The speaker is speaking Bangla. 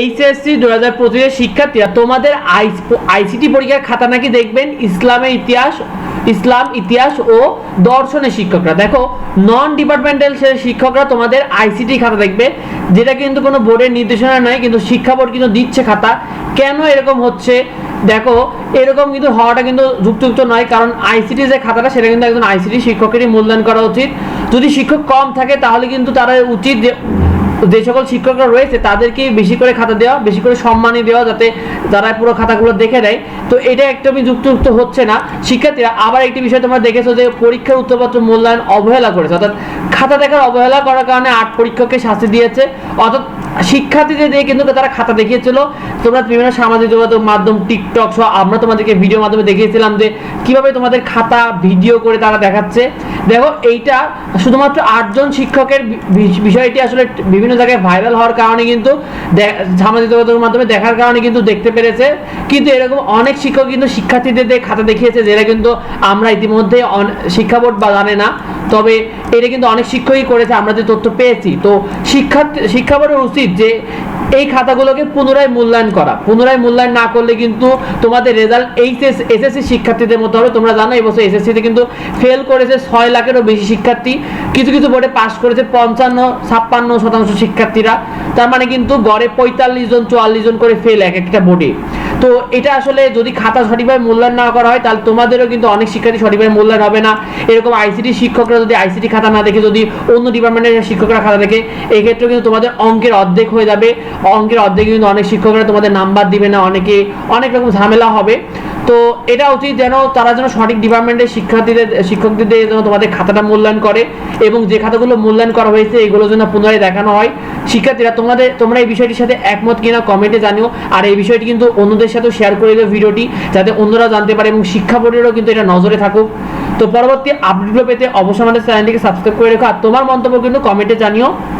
এইচএসসি দু হাজার পঁচিশের শিক্ষার্থীরা তোমাদের আইসিটি পরীক্ষার খাতা নাকি দেখবেন? ইসলামের ইতিহাস, ইসলাম, ইতিহাস ও দর্শনের শিক্ষকরা। দেখো নন ডিপার্টমেন্টাল শিক্ষকরা তোমাদের আইসিটি খাতা দেখবে, যেটা কিন্তু কোনো বোর্ডের নির্দেশনা নয়, কিন্তু শিক্ষা বোর্ড কিন্তু দিচ্ছে খাতা। কেন এরকম হচ্ছে? দেখো, এরকম কিন্তু হওয়াটা কিন্তু যুক্তিযুক্ত নয়, কারণ আইসিটি যে খাতাটা, সেটা কিন্তু একজন আইসিটি শিক্ষকেরই মূল্যায়ন করা উচিত। যদি শিক্ষক কম থাকে, তাহলে কিন্তু তারা উচিত যে যে সকল শিক্ষকরা রয়েছে, তাদেরকে বেশি করে খাতা দেওয়া, বেশি করে সম্মানই দেওয়া যাতে তারা পুরো খাতাগুলো দেখে দেয় তো এটা একদমই যুক্তিযুক্ত হচ্ছে না। শিক্ষার্থীরা, আবার একটি বিষয় তোমরা দেখেছ যে পরীক্ষার উত্তরপত্র মূল্যায়ন অবহেলা করেছে। অর্থাৎ খাতা দেখার অবহেলা করার কারণে আট পরীক্ষককে শাস্তি দিয়েছে। অর্থাৎ শিক্ষার্থীদের কিন্তু তারা খাতা দেখিয়েছিল। তোমরা বিভিন্ন সামাজিক যোগাযোগ মাধ্যম, টিকটক সহ আমরা তোমাদেরকে ভিডিও মাধ্যমে দেখিয়েছিলাম যে কীভাবে তোমাদের খাতা ভিডিও করে তারা দেখাচ্ছে। দেখো, এইটা শুধুমাত্র আটজন শিক্ষকের বিষয়টি আসলে বিভিন্ন জায়গায় ভাইরাল হওয়ার কারণে কিন্তু সামাজিক যোগাযোগের মাধ্যমে দেখার কারণে কিন্তু দেখতে পেরেছে। কিন্তু এরকম অনেক শিক্ষক কিন্তু শিক্ষার্থীদের খাতা দেখিয়েছে, যেটা কিন্তু আমরা ইতিমধ্যে শিক্ষা বোর্ড বা জানে না। তবে এটা কিন্তু অনেক শিক্ষকই করেছে, আমরা যে তথ্য পেয়েছি। তো শিক্ষার্থী শিক্ষা বোর্ডের উচিত যে এই খাতাগুলোকে পুনরায় মূল্যায়ন করা। পুনরায় মূল্যায়ন না করলে কিন্তু তোমাদের রেজাল্ট এইচএস, এসএসসি শিক্ষার্থীদের মতো হবে। তোমরা জানো, এবছর এসএসসিতে কিন্তু ফেল করেছে ছয় লাখেরও বেশি শিক্ষার্থী। কিছু কিছু বোর্ডে পাশ করেছে পঞ্চান্ন, ছাপ্পান্ন শতাংশ শিক্ষার্থীরা। তার মানে কিন্তু গড়ে পঁয়তাল্লিশ জন, চুয়াল্লিশ জন করে ফেল এক একটা বোর্ডে। তো এটা আসলে যদি খাতা সঠিকভাবে মূল্যায়ন না করা হয়, তাহলে তোমাদেরও কিন্তু অনেক শিক্ষার্থী সঠিকভাবে মূল্যায়ন হবে না। এরকম আইসিটি শিক্ষকরা যদি আইসিটি খাতা না দেখে, যদি অন্য ডিপার্টমেন্টের শিক্ষকরা খাতা দেখে এক্ষেত্রে কিন্তু তোমাদের অঙ্কের অর্ধেক হয়ে যাবে। অঙ্কের অর্ধেক কিন্তু অনেক শিক্ষকরা তোমাদের নাম্বার দিবে না, অনেকে অনেক রকম ঝামেলা হবে। তো এটা উচিত যেন তারা যেন সঠিক ডিপার্টমেন্টের শিক্ষার্থীদের, শিক্ষকদের যেন তোমাদের খাতাটা মূল্যায়ন করে এবং যে খাতাগুলো মূল্যায়ন করা হয়েছে এগুলো যেন পুনরায় দেখানো হয়। শিক্ষার্থীরা, তোমাদের, তোমরা এই বিষয়টির সাথে একমত কিনা কমেন্টে জানিও। আর এই বিষয়টি কিন্তু অন্যদের সাথেও শেয়ার করে দিও ভিডিওটি, যাতে অন্যরা জানতে পারে এবং শিক্ষা বোর্ডেরও কিন্তু এটা নজরে থাকুক। তো পরবর্তী আপডেটগুলো পেতে অবশ্যই আমাদের চ্যানেলটিকে সাবস্ক্রাইব করে রেখো। আর তোমার মন্তব্য কিন্তু কমেন্টে জানিও।